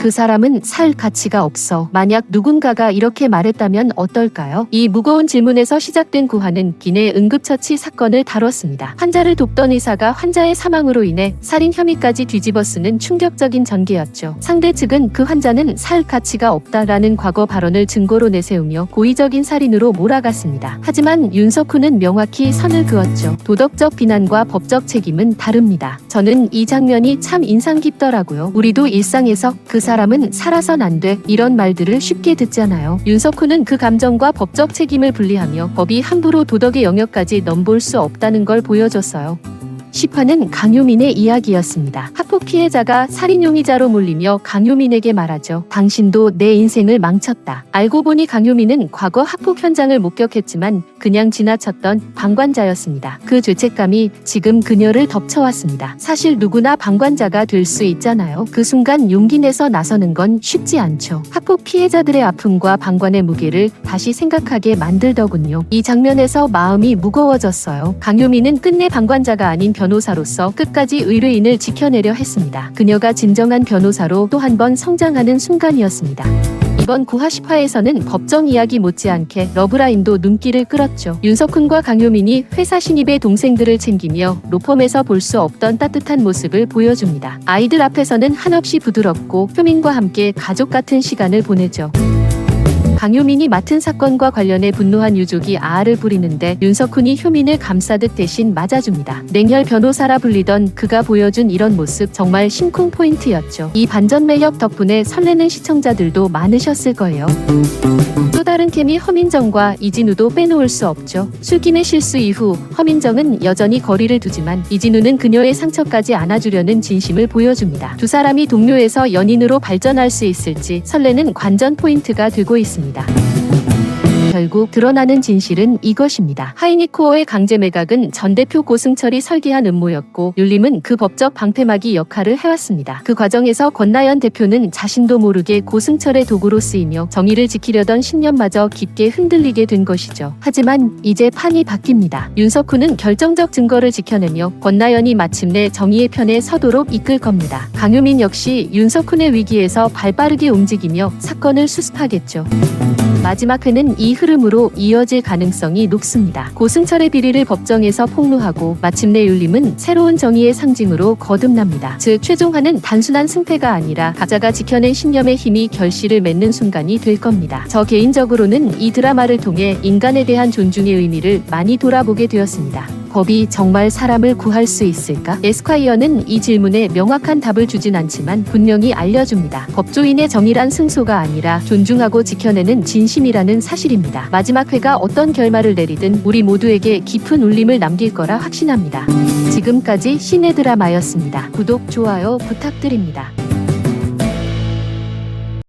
그 사람은 살 가치가 없어. 만약 누군가가 이렇게 말했다면 어떨까요? 이 무거운 질문에서 시작된 구화는 기내 응급처치 사건을 다뤘습니다. 환자를 돕던 의사가 환자의 사망으로 인해 살인 혐의까지 뒤집어쓰는 충격적인 전개였죠. 상대 측은 그 환자는 살 가치가 없다라는 과거 발언을 증거로 내세우며 고의적인 살인으로 몰아갔습니다. 하지만 윤석훈은 명확히 선을 그었죠. 도덕적 비난과 법적 책임은 다릅니다. 저는 이 장면이 참 인상 깊더라고요. 우리도 일상에서 그 사람 은 살아선 안 돼. 이런 말들을 쉽게 듣잖아요. 윤석훈은 그 감정과 법적 책임을 분리하며 법이 함부로 도덕의 영역까지 넘볼 수 없다는 걸 보여줬어요. 10화는 강유민의 이야기였습니다. 학폭 피해자가 살인 용의자로 몰리며 강유민에게 말하죠. 당신도 내 인생을 망쳤다. 알고 보니 강유민은 과거 학폭 현장을 목격했지만 그냥 지나쳤던 방관자였습니다. 그 죄책감이 지금 그녀를 덮쳐왔습니다. 사실 누구나 방관자가 될 수 있잖아요. 그 순간 용기 내서 나서는 건 쉽지 않죠. 학폭 피해자들의 아픔과 방관의 무게를 다시 생각하게 만들더군요. 이 장면에서 마음이 무거워졌어요. 강유민은 끝내 방관자가 아닌 변 호사로서 끝까지 의뢰인을 지켜내려 했습니다. 그녀가 진정한 변호사로 또 한 번 성장하는 순간이었습니다. 이번 9화 10화에서는 법정 이야기 못지않게 러브라인도 눈길을 끌었죠. 윤석훈과 강효민이 회사 신입의 동생들을 챙기며 로펌에서 볼 수 없던 따뜻한 모습을 보여줍니다. 아이들 앞에서는 한없이 부드럽고 효민과 함께 가족 같은 시간을 보내죠. 강효민이 맡은 사건과 관련해 분노한 유족이 아아를 부리는데 윤석훈이 효민을 감싸듯 대신 맞아줍니다. 냉혈 변호사라 불리던 그가 보여준 이런 모습 정말 심쿵 포인트였죠. 이 반전 매력 덕분에 설레는 시청자들도 많으셨을 거예요. 또 다른 케미 허민정과 이진우도 빼놓을 수 없죠. 술김의 실수 이후 허민정은 여전히 거리를 두지만 이진우는 그녀의 상처까지 안아주려는 진심을 보여줍니다. 두 사람이 동료에서 연인으로 발전할 수 있을지 설레는 관전 포인트가 되고 있습니다. 감사합니다. 결국 드러나는 진실은 이것입니다. 하이니코어의 강제 매각은 전 대표 고승철이 설계한 음모였고 윤림은 그 법적 방패막이 역할을 해왔습니다. 그 과정에서 권나연 대표는 자신도 모르게 고승철의 도구로 쓰이며 정의를 지키려던 신념마저 깊게 흔들리게 된 것이죠. 하지만 이제 판이 바뀝니다. 윤석훈은 결정적 증거를 지켜내며 권나연이 마침내 정의의 편에 서도록 이끌 겁니다. 강유민 역시 윤석훈의 위기에서 발빠르게 움직이며 사건을 수습하겠죠. 마지막 회는 이 흐름으로 이어질 가능성이 높습니다. 고승철의 비리를 법정에서 폭로하고 마침내 윤림은 새로운 정의의 상징으로 거듭납니다. 즉 최종화는 단순한 승패가 아니라 각자가 지켜낸 신념의 힘이 결실을 맺는 순간이 될 겁니다. 저 개인적으로는 이 드라마를 통해 인간에 대한 존중의 의미를 많이 돌아보게 되었습니다. 법이 정말 사람을 구할 수 있을까? 에스콰이어는 이 질문에 명확한 답을 주진 않지만 분명히 알려줍니다. 법조인의 정의란 승소가 아니라 존중하고 지켜내는 진심이라는 사실입니다. 마지막 회가 어떤 결말을 내리든 우리 모두에게 깊은 울림을 남길 거라 확신합니다. 지금까지 시네 드라마였습니다. 구독, 좋아요 부탁드립니다.